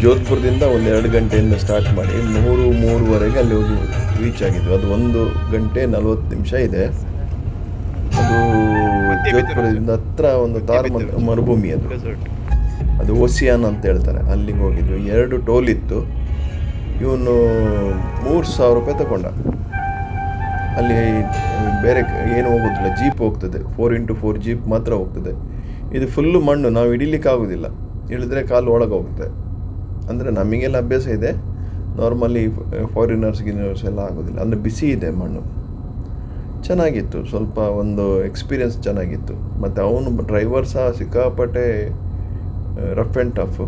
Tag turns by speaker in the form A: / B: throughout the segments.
A: ಜೋಧ್ಪುರದಿಂದ ಒಂದು ಎರಡು ಗಂಟೆಯಿಂದ ಸ್ಟಾರ್ಟ್ ಮಾಡಿ ಮೂರು, ಮೂರುವರೆಗೆ ಅಲ್ಲಿ ಹೋಗಿ ರೀಚ್ ಆಗಿದ್ವಿ. ಅದು ಒಂದು ಗಂಟೆ ನಲ್ವತ್ತು ನಿಮಿಷ ಇದೆ. ಅದು ಜೋಧ್ಪುರದಿಂದ ಹತ್ರ ಒಂದು ತಾರ್ ಮರುಭೂಮಿ ಅದು. ಅದು ಓಸಿಯಾನ್ ಅಂತ ಹೇಳ್ತಾರೆ. ಅಲ್ಲಿಗೆ ಹೋಗಿದ್ವಿ. ಎರಡು ಟೋಲ್ ಇತ್ತು. ಇವನು ಮೂರು ಸಾವಿರ ರೂಪಾಯಿ ತಗೊಂಡ. ಅಲ್ಲಿ ಬೇರೆ ಏನು ಹೋಗೋದಿಲ್ಲ. ಜೀಪ್ ಹೋಗ್ತದೆ. ಫೋರ್ ಇಂಟು ಫೋರ್ ಜೀಪ್ ಮಾತ್ರ ಹೋಗ್ತದೆ. ಇದು ಫುಲ್ಲು ಮಣ್ಣು. ನಾವು ಹಿಡಿಲಿಕ್ಕೆ ಆಗೋದಿಲ್ಲ ಇಳಿದ್ರೆ ಕಾಲು ಒಳಗೆ ಹೋಗುತ್ತೆ. ಅಂದರೆ ನಮಗೆಲ್ಲ ಅಭ್ಯಾಸ ಇದೆ. ನಾರ್ಮಲಿ ಫಾರಿನರ್ಸ್ ಗಿನರ್ಸ್ ಎಲ್ಲ ಆಗೋದಿಲ್ಲ. ಅಂದರೆ ಬಿಸಿ ಇದೆ ಮಣ್ಣು. ಚೆನ್ನಾಗಿತ್ತು. ಸ್ವಲ್ಪ ಒಂದು ಎಕ್ಸ್ಪೀರಿಯನ್ಸ್ ಚೆನ್ನಾಗಿತ್ತು. ಮತ್ತು ಅವನು ಡ್ರೈವರ್ ಸಹ ಸಿಕ್ಕಾಪಟ್ಟೆ ರಫ್ ಆ್ಯಂಡ್ ಟಫ್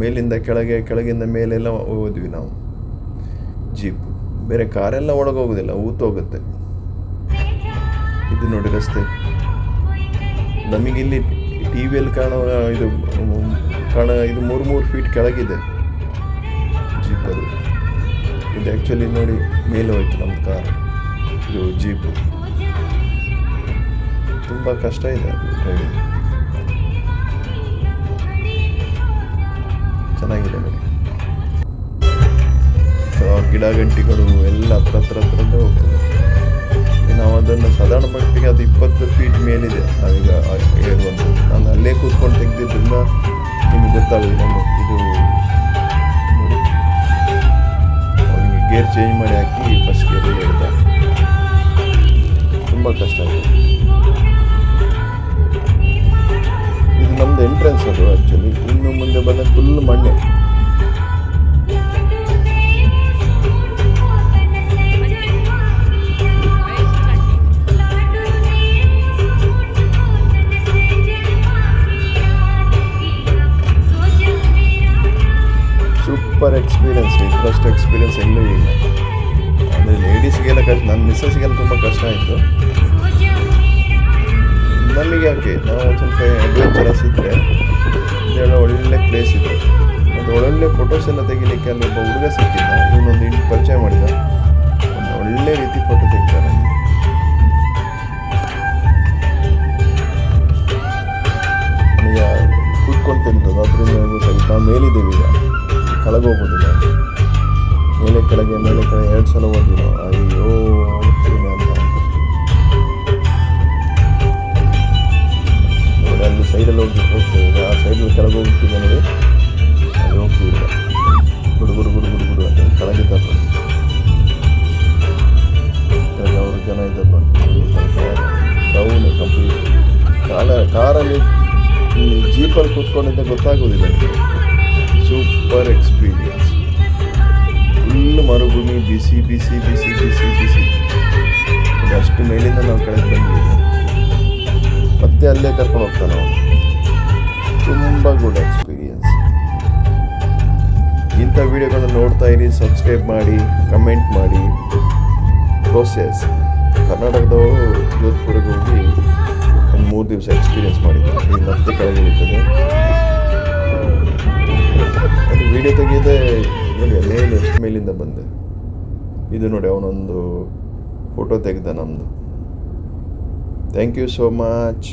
A: ಮೇಲಿಂದ ಕೆಳಗೆ, ಕೆಳಗಿಂದ ಮೇಲೆಲ್ಲ ಹೋದ್ವಿ ನಾವು. ಜೀಪ್ ಬೇರೆ ಕಾರೆಲ್ಲ ಒಳಗೆ ಹೋಗೋದಿಲ್ಲ ಊತೋಗುತ್ತೆ. ಇದು ನೋಡಿ ರಸ್ತೆ. ನಮಗಿಲ್ಲಿ ಟಿ ವಿಯಲ್ಲಿ ಕಾಣೋ, ಇದು ಕಾಣ, ಇದು ಮೂರು ಮೂರು ಫೀಟ್ ಕೆಳಗಿದೆ. ಜೀಪ್ ಅದು. ಇದು ಆ್ಯಕ್ಚುಲಿ ನೋಡಿ ಮೇಲೆ ಹೋಯ್ತು ನಮ್ಮ ಕಾರ್ ಇದು ಜೀಪು ತುಂಬ ಕಷ್ಟ ಇದೆ ಡ್ರೈವಿಂಗ್ ಚೆನ್ನಾಗಿದೆ ನೋಡಿ. ಗಿಡ, ಗಂಟಿಗಳು ಎಲ್ಲ ಹತ್ರ ಹತ್ರ ಹತ್ರನೇ ಹೋಗ್ತದೆ. ನಾವು ಅದನ್ನು ಸಾಧಾರಣ ಮಟ್ಟಿಗೆ ಅದು ಇಪ್ಪತ್ತು ಫೀಟ್ ಮೇಲಿದೆ. ನಾವೀಗ ಹೇಳುವಂಥದ್ದು ನಾನು ಅಲ್ಲೇ ಕೂತ್ಕೊಂಡು ತೆಗೆದಿದ್ದರಿಂದ ನಿಮಗೆ ಗೊತ್ತಾಗೋದು ನಾನು ಇದು ಅವನಿಗೆ ಗೇರ್ ಚೇಂಜ್ ಮಾಡಿ ಹಾಕಿ ಫಸ್ಟ್ ಗೇರ್ ಹೇಳಿದೆ ತುಂಬ ಕಷ್ಟ ಆಗಿದೆ ಇದು ನಮ್ಮದು ಎಂಟ್ರೆನ್ಸ್ ಅದು ಆ್ಯಕ್ಚುಲಿ ಇನ್ನು ಮುಂದೆ ಬಂದ ಫುಲ್ ಮಣ್ಣೆ. ಎಕ್ಸ್ಪೀರಿಯನ್ಸ್ ಇದರಷ್ಟು ಎಕ್ಸ್ಪೀರಿಯನ್ಸ್ ಎಲ್ಲೂ ಇಲ್ಲ. ಅಂದರೆ ಲೇಡೀಸ್ಗೆಲ್ಲ ಕಷ್ಟ ನನ್ನ ಮಿಸ್ಸಸ್ಗೆಲ್ಲ ತುಂಬ ಕಷ್ಟ ಆಯಿತು. ನಮಗೆ ಯಾಕೆ? ನಾವು ಒಂದು ಸ್ವಲ್ಪ ಅಡ್ವೆಂಚರಸ್ ಇದ್ದರೆ ಇದೆಲ್ಲ ಒಳ್ಳೆ ಪ್ಲೇಸ್ ಇದೆ ಮತ್ತು ಒಳ್ಳೊಳ್ಳೆ ಫೋಟೋಸ್ ಎಲ್ಲ ತೆಗಿಲಿಕ್ಕೆ ಅಲ್ಲಿ ಒಬ್ಬ ಹುಡುಗ ಸಿಕ್ಕಿದ್ದ. ಇವನೊಂದು ಇಂಟು ಪರಿಚಯ ಮಾಡಿದ. ಒಂದು ಒಳ್ಳೆ ರೀತಿ ಫೋಟೋ ತೆಗಿತಾರೆ. ಕೂತ್ಕೊಂಡು ತಿಂತದ, ಅದರಿಂದ ಗೊತ್ತಾಗುತ್ತೆ? ನಾವು ಮೇಲಿದ್ದೀವಿ ಈಗ. ಕಳಗೋಗೋದಿಲ್ಲ. ಮೇಲೆ ಕೆಳಗೆ ಮೇಲೆ ಕೆಳಗೆ ಎರಡು ಸಲ ಹೋದ್ವಿ ನಾವು ಅಯ್ಯೋ ಅಲ್ಲಿ ಸೈಡಲ್ಲಿ ಹೋಗಿ ಹೋಗ್ತೇವೆ ಆ ಸೈಡಲ್ಲಿ ಕೆಳಗೆ ಹೋಗ್ತಿದ್ದೆ ನೋಡಿ. ಅಲ್ಲಿ ಹೋಗ್ತೀವಿ ಈಗ ಗುಡು ಗುಡು ಗುಡು ಗುಡು. ಗುಡು ಅಂತ ಕೆಳಗಿದ್ದಪ್ಪ ಕೆಳಗೆ ಅವರು ಜನ ಇದ್ದಪ್ಪ ಡೌನ್ ಕಂಪ್ಲೀಟ್ ಕಾಲ, ಕಾರಲ್ಲಿ ಈ ಜೀಪಲ್ಲಿ ಕೂತ್ಕೊಂಡಿದ್ದೆ ಗೊತ್ತಾಗೋದಿಲ್ಲ. ಸೂಪರ್ ಎಕ್ಸ್ಪೀರಿಯನ್ಸ್ ಫುಲ್ ಮರುಭೂಮಿ, ಬಿಸಿ ಬಿಸಿ ಬಿಸಿ ಬಿಸಿ ಬಿಸಿ. ಅಷ್ಟು ಮೇಲಿಂದ ನಾವು ಕೆಳಗೆ ಬಂದಿದ್ದೀವಿ ಮತ್ತೆ ಅಲ್ಲೇ ಕರ್ಕೊಂಡು ಹೋಗ್ತಾನೆ ನಾವು ತುಂಬ ಗುಡ್ ಎಕ್ಸ್ಪೀರಿಯನ್ಸ್ ಇಂಥ ವಿಡಿಯೋಗಳನ್ನ ನೋಡ್ತಾ ಇರಿ ಸಬ್ಸ್ಕ್ರೈಬ್ ಮಾಡಿ ಕಮೆಂಟ್ ಮಾಡಿ. ಪ್ರೋಸೆಸ್ ಕರ್ನಾಟಕದವರು ಜೋಧ್ಪುರಿಗೆ ಹೋಗಿ ಒಂದು ಮೂರು ದಿವಸ ಎಕ್ಸ್ಪೀರಿಯನ್ಸ್ ಮಾಡಿದ್ದಾರೆ. ಮತ್ತೆ ಕೆಳಗೆ ಇಳಿತದೆ ಅದು ವಿಡಿಯೋ ತೆಗೆಯದೆ ನೋಡಿ ಮೇಲು ಎಷ್ಟು ಮೇಲಿಂದ ಬಂದೆ. ಇದು ನೋಡಿ, ಅವನೊಂದು ಫೋಟೋ ತೆಗೆದ ನಮ್ಮದು ಥ್ಯಾಂಕ್ ಯು ಸೋ ಮಚ್